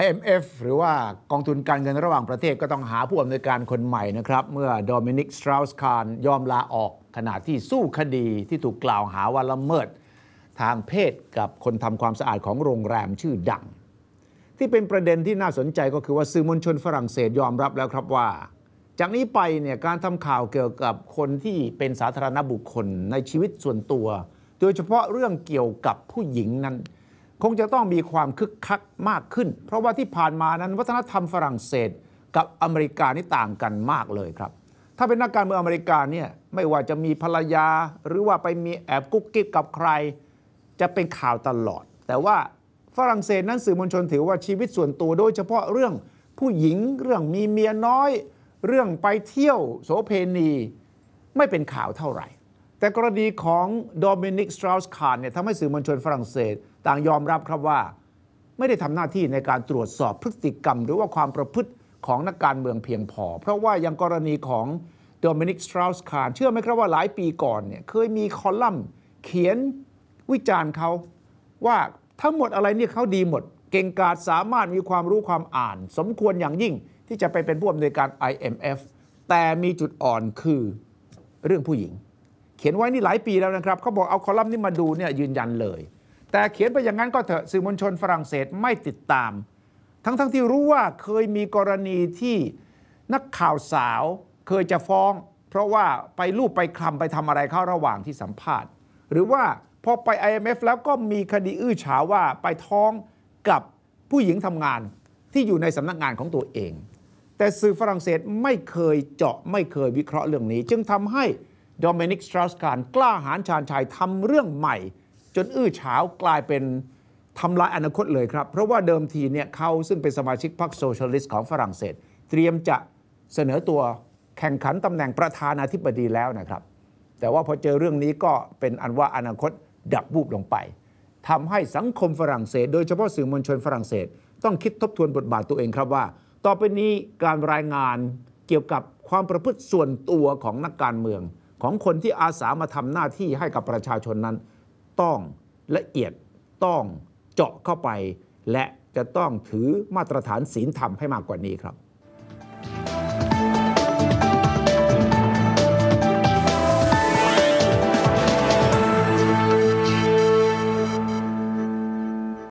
IMF หรือว่ากองทุนการเงินระหว่างประเทศก็ต้องหาผู้อำนวยการคนใหม่นะครับ เมื่อโดมินิกสตราวส์คานยอมลาออกขณะที่สู้คดีที่ถูกกล่าวหาว่าละเมิด ทางเพศกับคนทำความสะอาดของโรงแรมชื่อดัง ที่เป็นประเด็นที่น่าสนใจก็คือว่าสื่อมวลชนฝรั่งเศสยอมรับแล้วครับว่า จากนี้ไปเนี่ยการทำข่าวเกี่ยวกับคนที่เป็นสาธารณบุคคลในชีวิตส่วนตัว โดยเฉพาะเรื่องเกี่ยวกับผู้หญิงนั้น คงจะต้องมีความคึกคักมากขึ้น เพราะว่าที่ผ่านมานั้นวัฒนธรรมฝรั่งเศสกับอเมริกานี่ต่างกันมากเลยครับ ถ้าเป็นนักการเมืองอเมริกาเนี่ยไม่ว่าจะมีภรรยา หรือว่าไปมีแอบกุ๊กกิ๊กกับใคร จะเป็นข่าวตลอด แต่ว่าฝรั่งเศสนั้นสื่อมวลชนถือว่าชีวิตส่วนตัวโดยเฉพาะเรื่องผู้หญิงเรื่องมีเมียน้อย เรื่องไปเที่ยวโสเพณี ไม่เป็นข่าวเท่าไหร่ แต่กรณีของโดมินิกสตราสคานเนี่ยทำให้สื่อมวลชนฝรั่งเศส ต่างยอมรับครับว่า ไม่ได้ทำหน้าที่ในการตรวจสอบพฤติกรรม หรือว่าความประพฤติของนักการเมืองเพียงพอ เพราะว่าอย่างกรณีของโดมินิกสตราสคานเชื่อไหมครับว่าหลายปีก่อนเนี่ยเคยมีคอลัมน์เขียนวิจารณ์เขาว่าทั้งหมดอะไรเนี่ยเขาดีหมด เก่งกาจสามารถมีความรู้ความอ่าน สมควรอย่างยิ่งที่จะไปเป็นผู้อำนวยการ IMF แต่มีจุดอ่อนคือเรื่องผู้หญิง ขียนไว้นี่หลายปีแล้วนะครับเขาบอกเอาคอลัมน์นี้มาดูเนี่ยยืนยันเลย แต่เขียนไปอย่างนั้นก็เถอะสื่อมวลชนฝรั่งเศสไม่ติดตาม ทั้งๆทที่รู้ว่าเคยมีกรณีที่นักข่าวสาวเคยจะฟ้อง เพราะว่าไปรูปไปคลำไปทำอะไรเข้าระหว่างที่สัมภาษณ์ หรือว่าพอไป IMF แล้วก็มีคดีอื้อฉาวว่าไปท้องกับผู้หญิงทำงานที่อยู่ในสำนักงานของตัวเอง แต่สื่อฝรั่งเศสไม่เคยเจาะไม่เคยวิเคราะห์เรื่องนี้ จึงทำให้ โดมินิกสตราสการกล้าหาญชาญชัยทำเรื่องใหม่ จนอื้อฉาวกลายเป็นทำลายอนาคตเลยครับ เพราะว่าเดิมทีเนี่ยเขาซึ่งเป็นสมาชิกพรรคโซเชียลิสต์ของฝรั่งเศส เตรียมจะเสนอตัวแข่งขันตำแหน่งประธานาธิบดีแล้วนะครับ แต่ว่าพอเจอเรื่องนี้ก็เป็นอันว่าอนาคตดับวูบลงไปทำให้สังคมฝรั่งเศส โดยเฉพาะสื่อมวลชนฝรั่งเศส ต้องคิดทบทวนบทบาทตัวเองครับว่า ต่อไปนี้การรายงานเกี่ยวกับความประพฤติส่วนตัวของนักการเมือง ของคนที่อาสามาทำหน้าที่ให้กับประชาชนนั้น ต้องละเอียดต้องเจาะเข้าไป และจะต้องถือมาตรฐานศีลธรรมให้มากกว่านี้ครับ